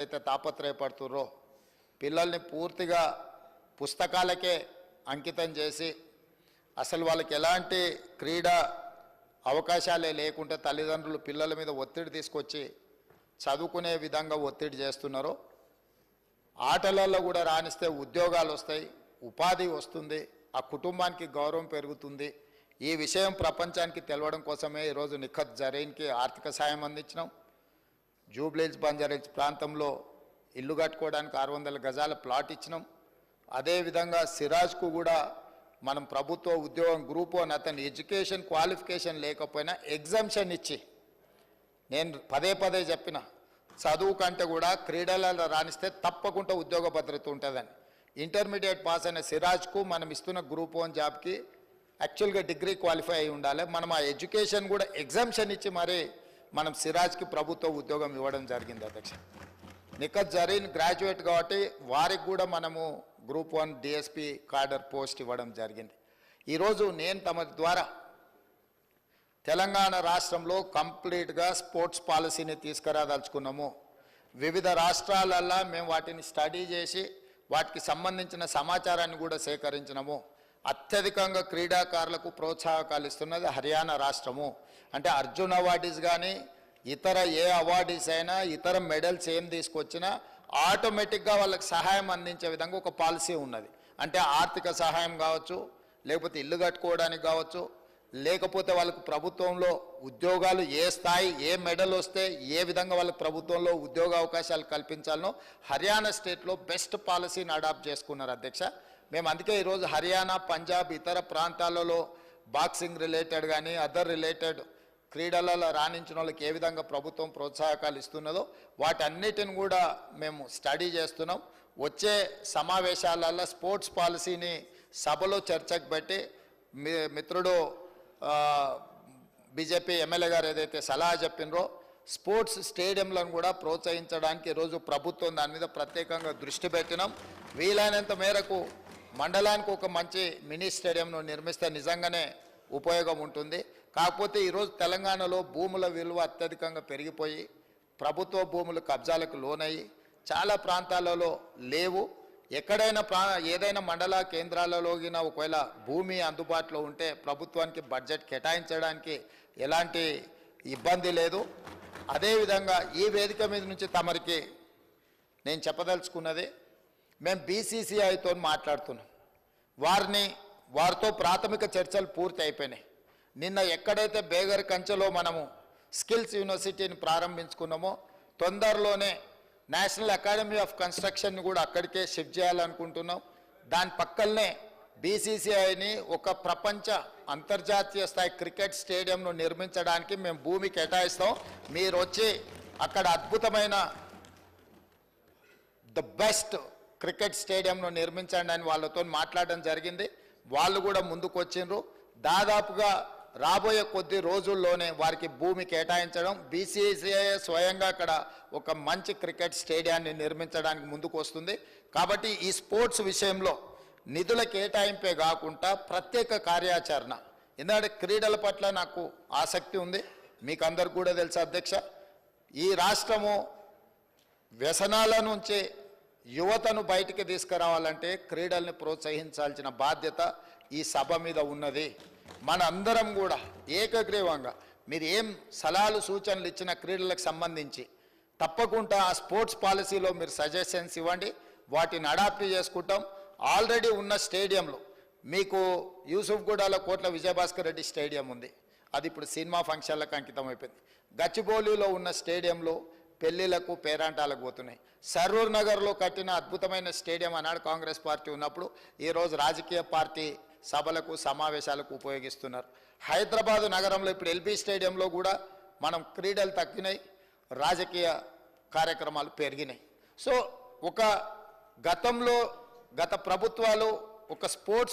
అయితే తాపత్రయపడుతుర్రో పిల్లల్ని పూర్తిగా పుస్తకాలకే అంకితం చేసి అసలు వాళ్ళకి ఎలాంటి క్రీడా అవకాశాలే లేకుంటే తల్లిదండ్రులు పిల్లల మీద ఒత్తిడి తీసుకొచ్చి చదువుకునే విధంగా ఒత్తిడి చేస్తున్నారో ఆటలలో కూడా రాణిస్తే ఉద్యోగాలు వస్తాయి ఉపాధి వస్తుంది ఆ కుటుంబానికి గౌరవం పెరుగుతుంది. ఈ విషయం ప్రపంచానికి తెలవడం కోసమే ఈరోజు నిఖత్ జరీన్కి ఆర్థిక సాయం అందించినాం. జూబ్లీల్స్ బంజారీల్స్ ప్రాంతంలో ఇల్లు కట్టుకోవడానికి ఆరు వందల గజాల ప్లాట్ ఇచ్చినాం. అదేవిధంగా సిరాజ్కు కూడా మనం ప్రభుత్వ ఉద్యోగం గ్రూప్ అని అతని ఎడ్యుకేషన్ క్వాలిఫికేషన్ లేకపోయినా ఎగ్జామ్షన్ ఇచ్చి నేను పదే పదే చెప్పిన చదువు కంటే కూడా క్రీడలలో రాణిస్తే తప్పకుండా ఉద్యోగ భద్రత ఉంటుందని. ఇంటర్మీడియట్ పాస్ అయిన సిరాజ్కు మనం ఇస్తున్న గ్రూప్ వన్ జాబ్కి యాక్చువల్గా డిగ్రీ క్వాలిఫై అయి ఉండాలి. మనం ఆ ఎడ్యుకేషన్ కూడా ఎగ్జామ్షన్ ఇచ్చి మరి మనం సిరాజ్కి ప్రభుత్వ ఉద్యోగం ఇవ్వడం జరిగింది అధ్యక్ష. నిఖత్ జరీన్ గ్రాడ్యుయేట్ కాబట్టి వారికి కూడా మనము group one DSP cadre post ఇవ్వడం జరిగింది. ఈరోజు నేను తమ ద్వారా తెలంగాణ రాష్ట్రంలో కంప్లీట్గా స్పోర్ట్స్ పాలసీని తీసుకురాదలుచుకున్నాము. వివిధ రాష్ట్రాలల్లో మేము వాటిని స్టడీ చేసి వాటికి సంబంధించిన సమాచారాన్ని కూడా సేకరించినాము. అత్యధికంగా క్రీడాకారులకు ప్రోత్సాహకాలు ఇస్తున్నది హర్యానా రాష్ట్రము. అంటే అర్జున్ అవార్డీస్ కానీ ఇతర ఏ అవార్డీస్ అయినా ఇతర మెడల్స్ ఏం తీసుకొచ్చినా ఆటోమేటిక్గా వాళ్ళకి సహాయం అందించే విధంగా ఒక పాలసీ ఉన్నది. అంటే ఆర్థిక సహాయం కావచ్చు లేకపోతే ఇల్లు కట్టుకోవడానికి కావచ్చు లేకపోతే వాళ్ళకు ప్రభుత్వంలో ఉద్యోగాలు ఏ స్థాయి ఏ మెడల్ వస్తే ఏ విధంగా వాళ్ళకి ప్రభుత్వంలో ఉద్యోగ అవకాశాలు కల్పించాలనో హర్యానా స్టేట్లో బెస్ట్ పాలసీని అడాప్ట్ చేసుకున్నారు అధ్యక్ష. మేము అందుకే ఈరోజు హర్యానా పంజాబ్ ఇతర ప్రాంతాలలో బాక్సింగ్ రిలేటెడ్ కానీ అదర్ రిలేటెడ్ క్రీడలలో రాణించిన వాళ్ళకి ఏ విధంగా ప్రభుత్వం ప్రోత్సాహకాలు ఇస్తున్నదో వాటన్నిటిని కూడా మేము స్టడీ చేస్తున్నాం. వచ్చే సమావేశాలలో స్పోర్ట్స్ పాలసీని సభలో చర్చకు పెట్టి మిత్రుడు బీజేపీ ఎమ్మెల్యే గారు ఏదైతే సలహా చెప్పినరో స్పోర్ట్స్ స్టేడియంలను కూడా ప్రోత్సహించడానికి ఈరోజు ప్రభుత్వం దాని మీద ప్రత్యేకంగా దృష్టి పెట్టినాం. వీలైనంత మేరకు మండలానికి ఒక మంచి మినీ స్టేడియంను నిర్మిస్తే నిజంగానే ఉపయోగం ఉంటుంది. కాకపోతే ఈరోజు తెలంగాణలో భూముల విలువ అత్యధికంగా పెరిగిపోయి ప్రభుత్వ భూములు కబ్జాలకు లోనయ్యి చాలా ప్రాంతాలలో లేవు. ఎక్కడైనా ప్రా ఏదైనా మండల కేంద్రాలలోగిన ఒకవేళ భూమి అందుబాటులో ఉంటే ప్రభుత్వానికి బడ్జెట్ కేటాయించడానికి ఎలాంటి ఇబ్బంది లేదు. అదేవిధంగా ఈ వేదిక మీద నుంచి తమరికి నేను చెప్పదలుచుకున్నది మేము బీసీసీఐతో మాట్లాడుతున్నాం. వారిని వారితో ప్రాథమిక చర్చలు పూర్తి అయిపోయినాయి నిన్న ఎక్కడైతే బేగర్ కంచెలో మనము స్కిల్స్ యూనివర్సిటీని ప్రారంభించుకున్నామో తొందరలోనే నేషనల్ అకాడమీ ఆఫ్ కన్స్ట్రక్షన్ని కూడా అక్కడికే షిఫ్ట్ చేయాలనుకుంటున్నాం. దాని పక్కనే బీసీసీఐని ఒక ప్రపంచ అంతర్జాతీయ స్థాయి క్రికెట్ స్టేడియంను నిర్మించడానికి మేము భూమి కేటాయిస్తాం. మీరు వచ్చి అక్కడ అద్భుతమైన ద బెస్ట్ క్రికెట్ స్టేడియంను నిర్మించండి అని వాళ్ళతో మాట్లాడడం జరిగింది. వాళ్ళు కూడా ముందుకొచ్చిండ్రు. దాదాపుగా రాబోయే కొద్ది రోజుల్లోనే వారికి భూమి కేటాయించడం. బీసీసీఐ స్వయంగా అక్కడ ఒక మంచి క్రికెట్ స్టేడియాన్ని నిర్మించడానికి ముందుకు వస్తుంది కాబట్టి ఈ స్పోర్ట్స్ విషయంలో నిధుల కేటాయింపే కాకుండా ప్రత్యేక కార్యాచరణ. ఎందుకంటే క్రీడల పట్ల నాకు ఆసక్తి ఉంది. మీకు అందరు కూడా తెలుసు అధ్యక్ష. ఈ రాష్ట్రము వ్యసనాల నుంచి యువతను బయటికి తీసుకురావాలంటే క్రీడల్ని ప్రోత్సహించాల్సిన బాధ్యత ఈ సభ మీద ఉన్నది. మన అందరం కూడా ఏకగ్రీవంగా మీరు ఏం సలహాలు సూచనలు ఇచ్చిన క్రీడలకు సంబంధించి తప్పకుండా ఆ స్పోర్ట్స్ పాలసీలో మీరు సజెషన్స్ ఇవ్వండి. వాటిని అడాప్ట్ చేసుకుంటాం. ఆల్రెడీ ఉన్న స్టేడియంలో మీకు యూసుఫ్గూడలో కోట్ల విజయభాస్కర్ రెడ్డి స్టేడియం ఉంది. అది ఇప్పుడు సినిమా ఫంక్షన్లకు అంకితం అయిపోయింది. గచ్చిబౌలిలో ఉన్న స్టేడియంలో పెళ్ళిలకు పేరాంటాలకు పోతున్నాయి. సరూర్ నగర్లో కట్టిన అద్భుతమైన స్టేడియం అన్నాడు కాంగ్రెస్ పార్టీ ఉన్నప్పుడు ఈరోజు రాజకీయ పార్టీ సభలకు సమావేశాలకు ఉపయోగిస్తున్నారు. హైదరాబాదు నగరంలో ఇప్పుడు ఎల్బీ స్టేడియంలో కూడా మనం క్రీడలు తగ్గినాయి రాజకీయ కార్యక్రమాలు పెరిగినాయి. సో ఒక గతంలో గత ప్రభుత్వాలు ఒక స్పోర్ట్స్